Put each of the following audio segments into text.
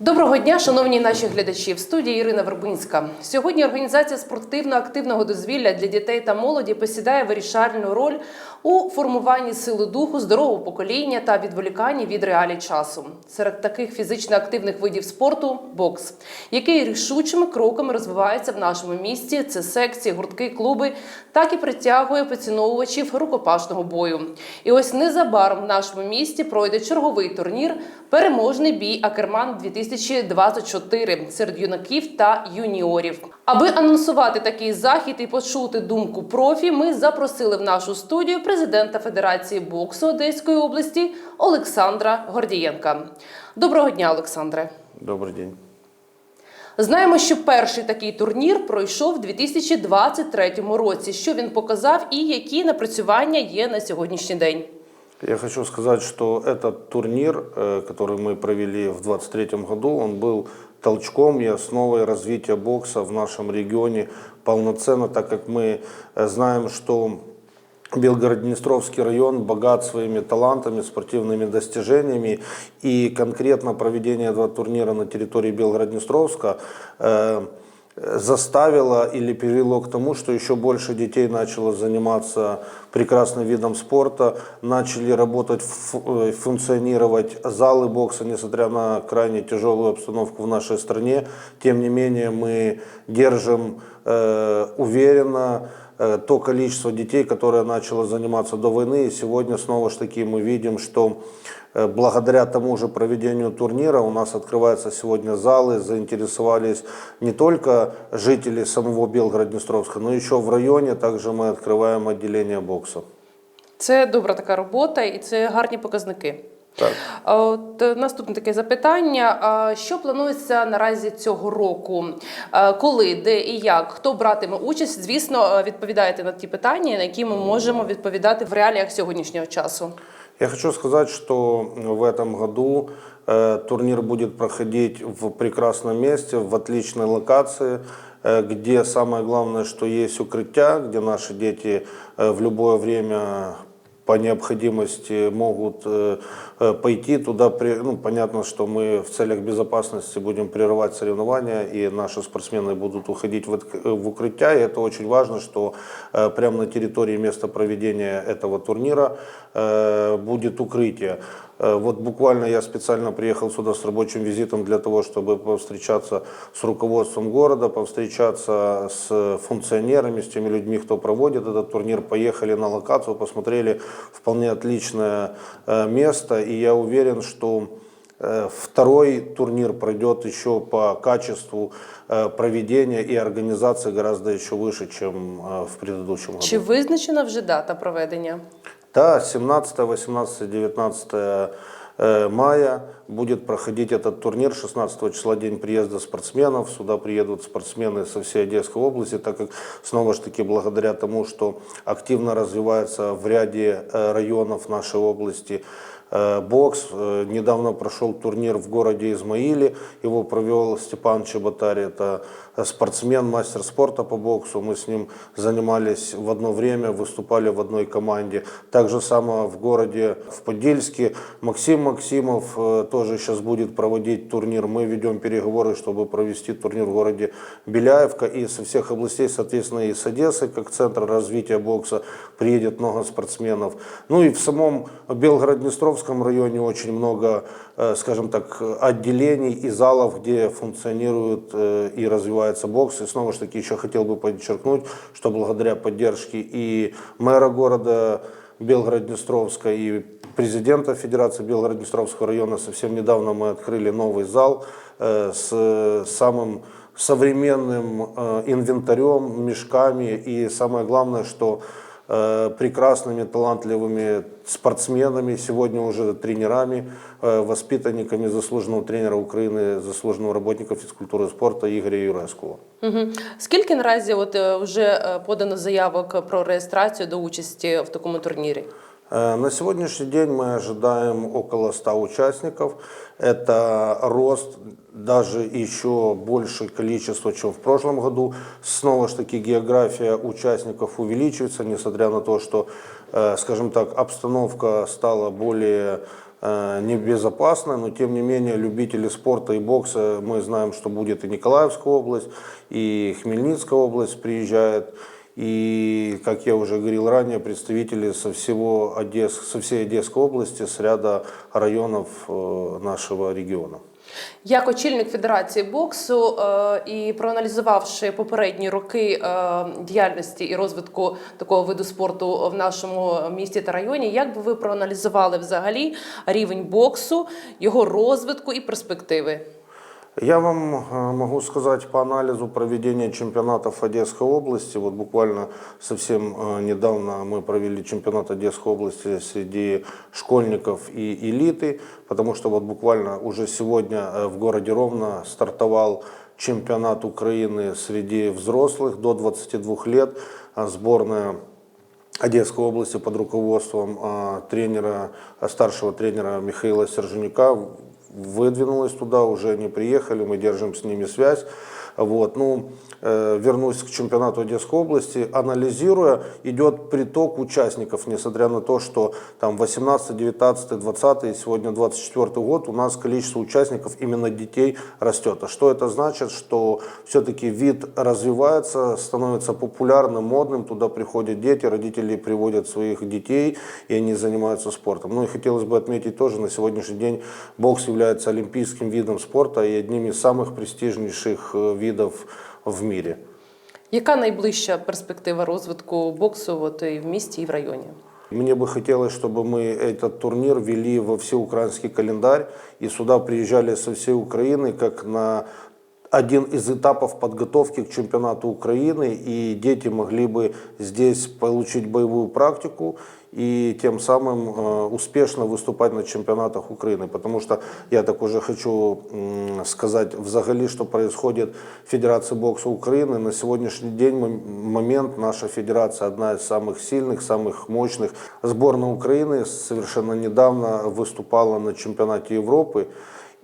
Доброго дня, шановні наші глядачі. В студії Ірина Вербинська. Сьогодні організація спортивно-активного дозвілля для дітей та молоді посідає вирішальну роль у формуванні сили духу, здорового покоління та відволіканні від реалій часу. Серед таких фізично активних видів спорту бокс, який рішучими кроками розвивається в нашому місті. Це секції, гуртки, клуби, так і притягує поціновувачів рукопашного бою. І ось незабаром в нашому місті пройде черговий турнір Переможний бій Акерман 2024 серед юнаків та юніорів. Аби анонсувати такий захід і почути думку профі, ми запросили в нашу студію президента Федерації боксу Одеської області Олександра Гордієнка. Доброго дня, Олександре. Добрый день. Знаємо, що перший такий турнір пройшов у 2023 році. Що він показав і які напрацювання є на сьогоднішній день? Я хочу сказать, что этот турнир, э, который мы провели в 2023 году, он был толчком и основой развития бокса в нашем регионе полноценно, так как мы э, знаем, что Белгород-Днестровский район богат своими талантами, спортивными достижениями. И конкретно проведение этого турнира на территории Белгород-Днестровска э, заставило или привело к тому, что еще больше детей начало заниматься прекрасным видом спорта, начали работать, э, функционировать залы бокса, несмотря на крайне тяжелую обстановку в нашей стране. Тем не менее, мы держим э, уверенно то количество детей, которое начало заниматься до войны. И сегодня снова же таки мы видим, что э, благодаря тому же проведению турнира у нас открываются сегодня залы, заинтересовались не только жители самого Белгород-Днестровска, но еще в районе также мы открываем отделение бокса. Це добра така робота і це гарні показники. Так. А От е, наступне таке запитання: А що планується наразі цього року? А Коли, де і як? Хто братиме участь? Звісно, е, відповідаєте на ті питання, на які ми можемо відповідати в реаліях сьогоднішнього часу. Я хочу сказать, что в этом году э, турнир будет проходить в прекрасном месте, в отличной локации, э, где самое главное, что есть укрытия, где наши дети э, в любое время по необходимости могут э, э, пойти туда. Ну, понятно, что мы в целях безопасности будем прерывать соревнования, и наши спортсмены будут уходить в, э, укрытия. И это очень важно, что прямо на территории места проведения этого турнира будет укрытие. Э, Вот буквально я специально приехал сюда с рабочим визитом для того, чтобы повстречаться с руководством города, повстречаться с функционерами, с теми людьми, кто проводит этот турнир. Поехали на локацию, посмотрели вполне отличное э, место. И я уверен, что э, второй турнир пройдет еще по качеству проведения и организации гораздо еще выше, чем в предыдущем году. Чи визначена вже дата проведення? Да, 17, 18, 19 э, мая будет проходить этот турнир. 16 числа день приезда спортсменов. Сюда приедут спортсмены со всей Одесской области, так как, снова же таки, благодаря тому, что активно развивается в ряде э, районов нашей области э, бокс. Э, Недавно прошел турнир в городе Измаиле. Его провел Степан Чеботарь. Это спортсмен, мастер спорта по боксу. Мы с ним занимались в одно время, выступали в одной команде. Так же самое в городе в Подельске. Максим Максимов э, тоже сейчас будет проводить турнир. Мы ведем переговоры, чтобы провести турнир в городе Беляевка. И со всех областей, соответственно, и с Одессы, как центр развития бокса, приедет много спортсменов. Ну и в самом Белгород-Днестровском районе очень много, э, скажем так, отделений и залов, где функционирует э, и развивается бокс. И снова же таки еще хотел бы подчеркнуть, что благодаря поддержке и мэра города Белгород-Днестровска и президента Федерации Белгород-Днестровского района. Совсем недавно мы открыли новый зал э, с самым современным э, инвентарем, мешками. И самое главное, что прекрасными, талантливыми спортсменами, сегодня уже тренерами, э, воспитанниками заслуженного тренера Украины, заслуженного работника физкультуры и спорта Игоря Юреского. Угу. Скільки наразі от е, вже е, подано заявок про реєстрацію до участі в такому турнірі? Э, На сегодняшний день мы ожидаем около 100 участников. Это рост даже еще большее количество, чем в прошлом году. Снова же таки география участников увеличивается, несмотря на то, что, э, скажем так, обстановка стала более э, небезопасная, но тем не менее любители спорта и бокса, мы знаем, что будет и Николаевская область, и Хмельницкая область приезжает. И, как я уже говорил ранее, представители со, всего Одесс, со всей Одесской области, с ряда районов э, нашего региона. Як очільник Федерації боксу е, і проаналізувавши попередні роки е, діяльності і розвитку такого виду спорту в нашому місті та районі, як би ви проаналізували взагалі рівень боксу, його розвитку і перспективи? Я вам э, могу сказать по анализу проведения чемпионатов Одесской области. Вот буквально совсем э, недавно мы провели чемпионат Одесской области среди школьников и элиты, потому что вот буквально уже сегодня э, в городе Ровно стартовал чемпионат Украины среди взрослых до 22 лет. А Сборная Одесской области под руководством тренера, старшего тренера Михаила Серженюка выдвинулась туда, уже они приехали, мы держим с ними связь. Вот, ну, э, вернусь к чемпионату Одесской области, анализируя, идет приток участников, несмотря на то, что там 18, 19, 20 и сегодня 24 год, у нас количество участников именно детей растет. А что это значит? Что все-таки вид развивается, становится популярным, модным, туда приходят дети, родители приводят своих детей, и они занимаются спортом. Ну и хотелось бы отметить тоже, на сегодняшний день бокс является олимпийским видом спорта и одним из самых престижнейших э, видов в мире. Яка найближча перспектива розвитку боксу от, і в місті, і в районі? Мне бы хотелось, чтобы мы этот турнир вели во всеукраинский календарь, и сюда приезжали со всей Украины, как на один из этапов подготовки к чемпионату Украины, и дети могли бы здесь получить боевую практику и тем самым э, успешно выступать на чемпионатах Украины. Потому что я так уже хочу сказать взагалі, что происходит в Федерации бокса Украины. На сегодняшний день момент наша федерация одна из самых сильных, самых мощных. Сборная Украины совершенно недавно выступала на чемпионате Европы.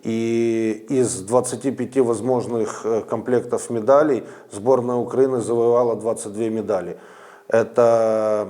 И из 25 возможных э, комплектов медалей сборная Украины завоевала 22 медали. Это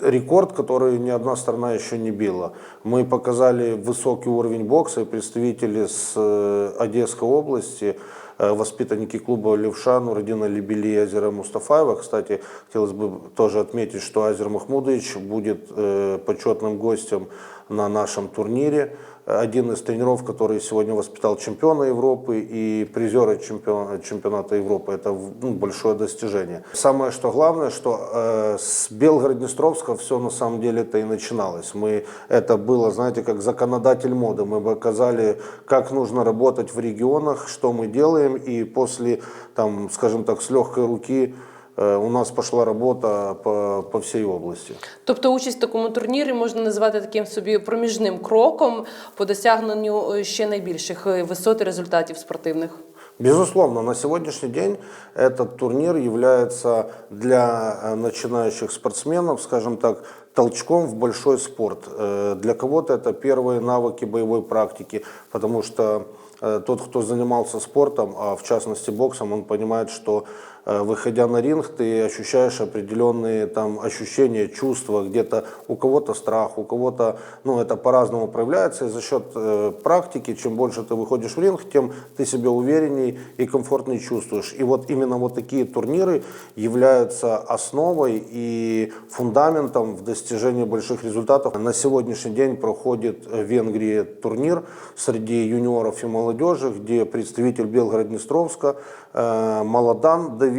рекорд, который ни одна страна еще не била. Мы показали высокий уровень бокса, и представители с э, Одесской области, э, воспитанники клуба «Левша», Нурадина Либели и Азера Мустафаева. Кстати, хотелось бы тоже отметить, что Азер Махмудович будет э, почетным гостем на нашем турнире. Один из тренеров, который сегодня воспитал чемпиона Европы и призера чемпиона, чемпионата Европы. Это ну, большое достижение. Самое что главное, что э, с Белгород-Днестровска все на самом деле это и начиналось. Мы, это было, знаете, как законодатель моды. Мы показали, как нужно работать в регионах, что мы делаем. И после, там, скажем так, с легкой руки у нас пошла работа по, по всей области. Тобто участь в такому турнірі можна назвати таким собі проміжним кроком по досягненню е, ще найбільших е, висот і результатів спортивних. Безусловно, на сегодняшний день этот турнир является для э, начинающих спортсменов, скажем так, толчком в большой спорт. Э, Для кого-то это первые навыки боевой практики, потому что э, тот, кто занимался спортом, а в частности боксом, он понимает, что э, выходя на ринг, ты ощущаешь определенные там ощущения, чувства, где-то у кого-то страх, у кого-то, ну это по-разному проявляется, и за счет э, практики, чем больше ты выходишь в ринг, тем ты себя уверенней и комфортнее чувствуешь. И вот именно вот такие турниры являются основой и фундаментом в достижении больших результатов. На сегодняшний день проходит в Венгрии турнир среди юниоров и молодежи, где представитель Белгород-Днестровска э, Молодан Давид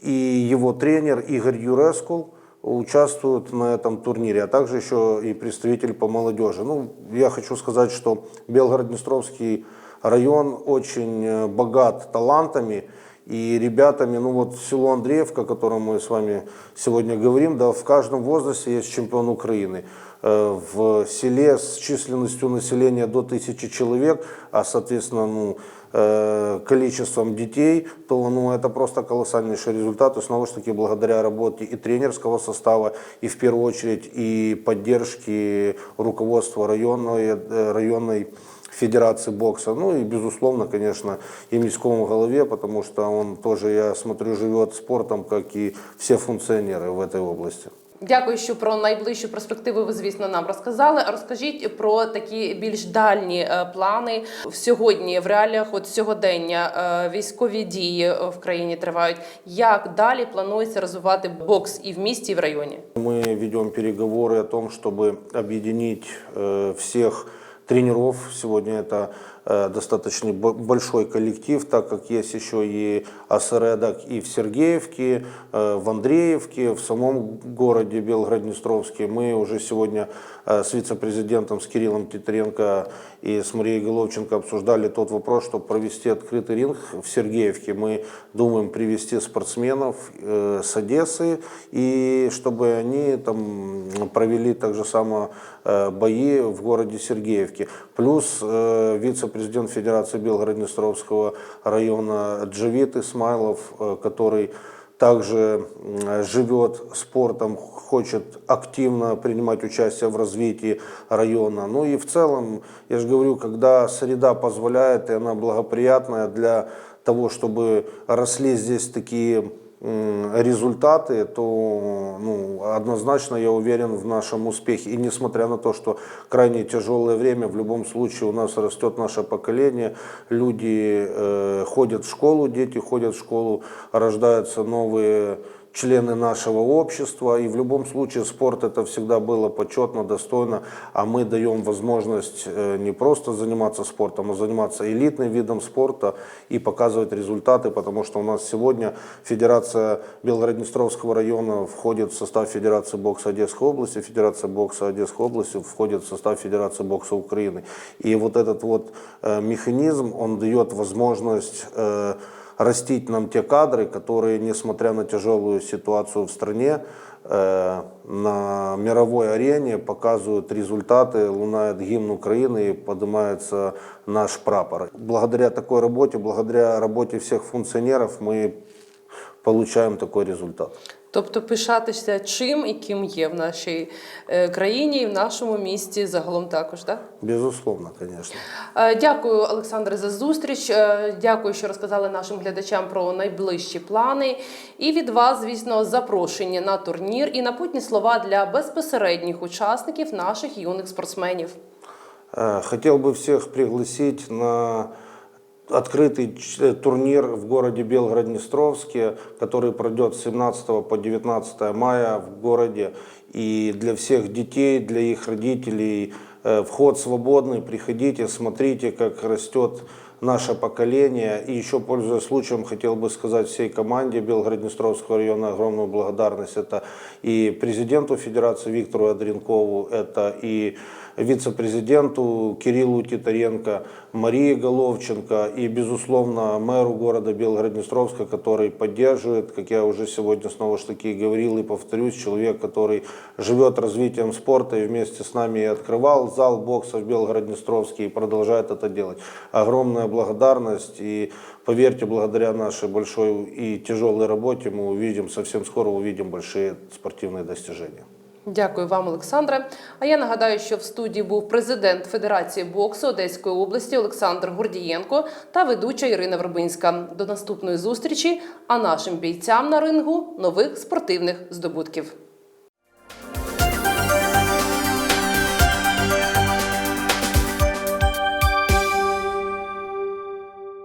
и его тренер Игорь Юрескул участвуют на этом турнире, а также еще и представитель по молодежи. Ну, я хочу сказать, что Белгород-Днестровский район очень э, богат талантами и ребятами, ну вот село Андреевка, о котором мы с вами сегодня говорим, да, в каждом возрасте есть чемпион Украины. Э, В селе с численностью населения до тысячи человек, а соответственно, ну, э, количеством детей, то ну, это просто колоссальнейший результат. И снова же таки благодаря работе и тренерского состава, и в первую очередь и поддержки руководства районной, э, районной Федерации бокса. Ну и, безусловно, конечно, и міському голове, потому что он тоже, я смотрю, живет спортом, как и все функционеры в этой области. Дякую, що про найближчу перспективу ви, звісно, нам розказали. А Розкажіть про такі більш дальні е, плани сьогодні в реаліях от сьогодення. е, Військові дії е, в країні тривають. Як далі планується розвивати бокс і в місті, і в районі? Мы ведем переговоры о том, чтобы объединить э, всех Тренеров. Сегодня это э, достаточно бо- большой коллектив, так как есть еще и Асередок и в Сергеевке, э, в Андреевке, в самом городе Белгород-Днестровске. Мы уже сегодня э, с вице-президентом, с Кириллом Титренко и с Марией Головченко обсуждали тот вопрос, чтобы провести открытый ринг в Сергеевке. Мы думаем привести спортсменов с Одессы, и чтобы они там провели так же само бои в городе Сергеевке. Плюс э, вице-президент Федерации Белгород-Днестровского района Джавит Исмайлов, э, который также живет спортом, хочет активно принимать участие в развитии района. Ну и в целом, я же говорю, когда среда позволяет, и она благоприятная для того, чтобы росли здесь такие результаты, то ну, однозначно я уверен в нашем успехе. И несмотря на то, что крайне тяжелое время, в любом случае у нас растет наше поколение, люди э, ходят в школу, дети ходят в школу, рождаются новые члены нашего общества. И в любом случае спорт это всегда было почетно, достойно. А мы даем возможность э, не просто заниматься спортом, а заниматься элитным видом спорта и показывать результаты. Потому что у нас сегодня Федерация Белгород-Днестровского района входит в состав Федерации бокса Одесской области, Федерация бокса Одесской области входит в состав Федерации бокса Украины. И вот этот вот э, механизм, он дает возможность э, растить нам те кадры, которые, несмотря на тяжелую ситуацию в стране, э, на мировой арене показывают результаты, лунает гимн Украины и поднимается наш прапор. Благодаря такой работе, благодаря работе всех функционеров мы получаем такой результат. Тобто пишатися чим і ким є в нашій е, країні і в нашому місті загалом також, так? Безусловно, конечно. Е, Дякую, Олександре, за зустріч. Е, Дякую, що розказали нашим глядачам про найближчі плани. І від вас, звісно, запрошення на турнір і напутні слова для безпосередніх учасників наших юних спортсменів. Хотел бы всех пригласить на открытый э, турнир в городе Белгород-Днестровске, который пройдет с 17 по 19 мая в городе. И для всех детей, для их родителей э, вход свободный. Приходите, смотрите, как растет наше поколение. И еще, пользуясь случаем, хотел бы сказать всей команде Белгород-Днестровского района огромную благодарность. Это и президенту Федерации Виктору Адренкову, это и вице-президенту Кириллу Титаренко, Марии Головченко и, безусловно, мэру города Белгород-Днестровска, который поддерживает, как я уже сегодня снова ж таки говорил и повторюсь, человек, который живет развитием спорта и вместе с нами открывал зал бокса в Белгород-Днестровске и продолжает это делать. Огромная благодарность и поверьте, благодаря нашей большой и тяжелой работе мы увидим, совсем скоро увидим большие спортивные достижения. Дякую вам, Олександре. А я нагадаю, що в студії був президент Федерації боксу Одеської області Олександр Гордієнко та ведуча Ірина Вербинська. До наступної зустрічі, а нашим бійцям на рингу нових спортивних здобутків.